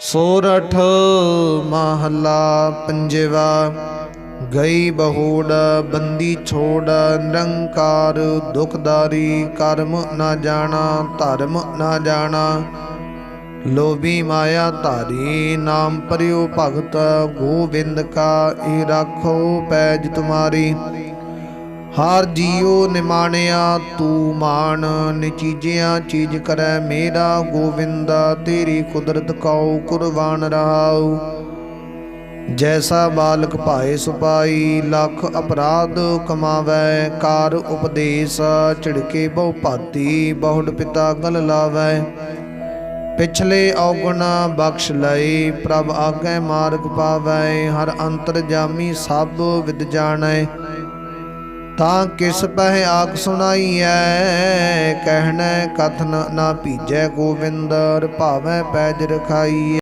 ਸੋਰਠ ਮਹਲਾ ਪੰਜਵਾ, ਗਈ ਬਹੋੜ, ਬੰਦੀ ਛੋੜ, ਨਿਰੰਕਾਰ, ਦੁਖਦਾਰੀ, ਕਰਮ ਨਾ ਜਾਣਾ, ਧਰਮ ਨਾ ਜਾਣਾ। ਲੋਭੀ ਮਾਇਆ ਧਾਰੀ, ਨਾਮ ਪਰਿਓ ਭਗਤ, ਗੋਬਿੰਦ ਕਾ ਏ ਰਾਖੋ ਪੈਜ ਤੁਮਾਰੀ। ਹਰ ਜੀਉ ਨਿਮਾਣਿਆ, ਤੂੰ ਮਾਨ ਨਿਚੀਜਿਆ, ਚੀਜ ਕਰੈ ਮੇਰਾ ਗੋਵਿੰਦਾ, ਤੇਰੀ ਕੁਦਰਤ ਕਉ ਕੁਰਬਾਨ ਰਹਾਉ। ਜੈਸਾ ਬਾਲਕ ਭਾਏ ਸੁਪਾਈ ਲੱਖ ਅਪਰਾਧ ਕਮਾਵੈ, ਕਾਰ ਉਪਦੇਸ਼ ਝਿੜਕੇ ਬਹੁ ਭਾਤੀ, ਬਹੁੜ ਪਿਤਾ ਗਲ ਲਾਵੈ। ਪਿਛਲੇ ਔਗਣਾ ਬਖਸ਼ ਲਏ, ਪ੍ਰਭ ਆਗੇ ਮਾਰਗ ਪਾਵੈ, ਹਰ ਅੰਤਰ ਜਾਮੀ ਸਭ ਵਿਦ ਜਾਣੈ। ਤਾਂ ਕਿਸ ਪਹਿ ਆਖ ਸੁਣਾਈਐ? ਕਹਿਣਾ ਕਥਨ ਨਾ ਭੀਜੈ ਗੋਵਿੰਦ ਭਾਵੇਂ ਪੈਜ ਰਖਾਈਐ